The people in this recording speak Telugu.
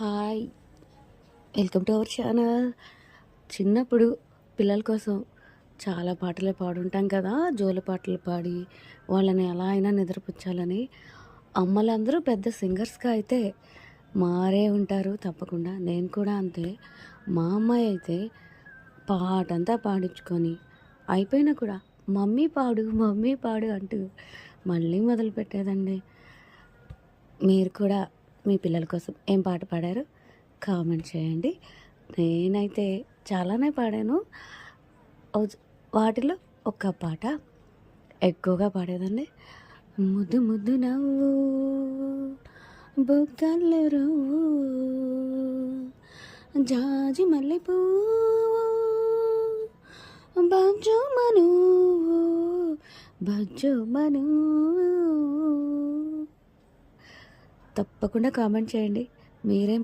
Hi. Welcome to our channel. చిన్నప్పుడు పిల్లల కోసం చాలా పాటలు పాడుంటాం కదా జోల పాటలు పాడి వాళ్ళని ఎలా అయినా నిద్రపుచ్చాలని. అమ్మలందరూ పెద్ద సింగర్స్గా అయితే మారే ఉంటారు తప్పకుండా. నేను కూడా అంతే. మా అమ్మాయి అయితే పాటంతా పాడించుకొని అయిపోయినా కూడా మమ్మీ పాడు మమ్మీ పాడు అంటూ మళ్ళీ మొదలు పెట్టేదండి మీరు కూడా మీ పిల్లల కోసం ఏం పాట పాడారు? కామెంట్ చేయండి. నేనైతే చాలానే పాడాను. వాటిలో ఒక్క పాట ఎక్కువగా పాడేదండి ముద్దు ముద్దు నవ్వు బుగ్గలు రవ్వు జాజి మల్లెపూ బజ్జు మను బజ్జు మను తప్పకుండా కామెంట్ చేయండి. మీరేం